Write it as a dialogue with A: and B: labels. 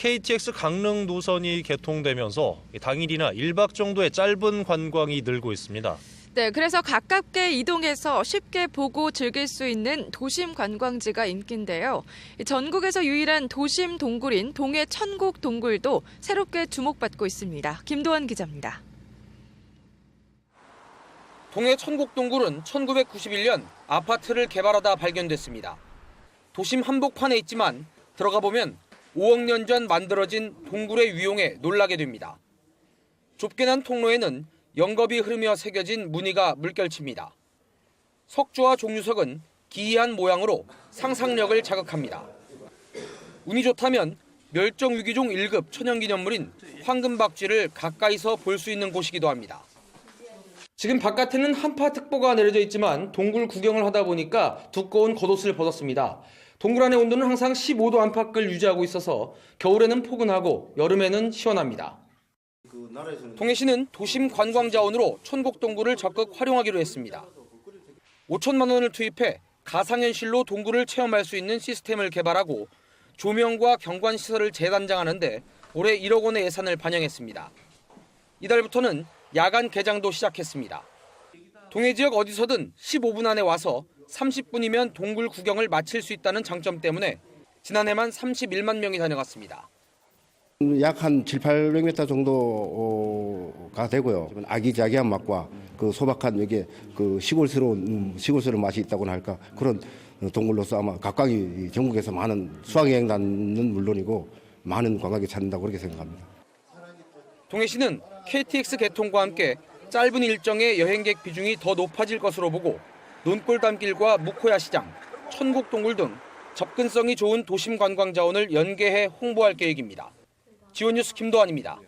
A: KTX 강릉 노선이 개통되면서 당일이나 1박 정도의 짧은 관광이 늘고 있습니다.
B: 네, 그래서 가깝게 이동해서 쉽게 보고 즐길 수 있는 도심 관광지가 인기인데요. 전국에서 유일한 도심 동굴인 동해 천곡 동굴도 새롭게 주목받고 있습니다. 김도환 기자입니다.
C: 동해 천곡 동굴은 1991년 아파트를 개발하다 발견됐습니다. 도심 한복판에 있지만 들어가 보면 5억 년 전 만들어진 동굴의 위용에 놀라게 됩니다. 좁게 난 통로에는 영겁이 흐르며 새겨진 무늬가 물결칩니다. 석조와 종유석은 기이한 모양으로 상상력을 자극합니다. 운이 좋다면 멸종위기종 1급 천연기념물인 황금박쥐를 가까이서 볼 수 있는 곳이기도 합니다. 지금 바깥에는 한파특보가 내려져 있지만 동굴 구경을 하다 보니까 두꺼운 겉옷을 벗었습니다. 동굴 안의 온도는 항상 15도 안팎을 유지하고 있어서 겨울에는 포근하고 여름에는 시원합니다. 동해시는 도심 관광 자원으로 천곡 동굴을 적극 활용하기로 했습니다. 5천만 원을 투입해 가상현실로 동굴을 체험할 수 있는 시스템을 개발하고 조명과 경관 시설을 재단장하는데 올해 1억 원의 예산을 반영했습니다. 이달부터는 야간 개장도 시작했습니다. 동해 지역 어디서든 15분 안에 와서 30분이면 동굴 구경을 마칠 수 있다는 장점 때문에 지난해만 31만 명이 다녀갔습니다.
D: 약 한 7, 800m 정도가 되고요. 아기자기한 맛과 그 소박한 여기에 그 시골스러운 음, 시골스러운 맛이 있다고나 할까 그런 동물로서 아마 각각이 전국에서 많은 수학여행단은 물론이고 많은 관광객이 찾는다고 그렇게 생각합니다.
C: 동해시는 KTX 개통과 함께 짧은 일정의 여행객 비중이 더 높아질 것으로 보고 논골담길과 무코야 시장, 천국동굴 등 접근성이 좋은 도심 관광 자원을 연계해 홍보할 계획입니다. 지원뉴스 김도환입니다.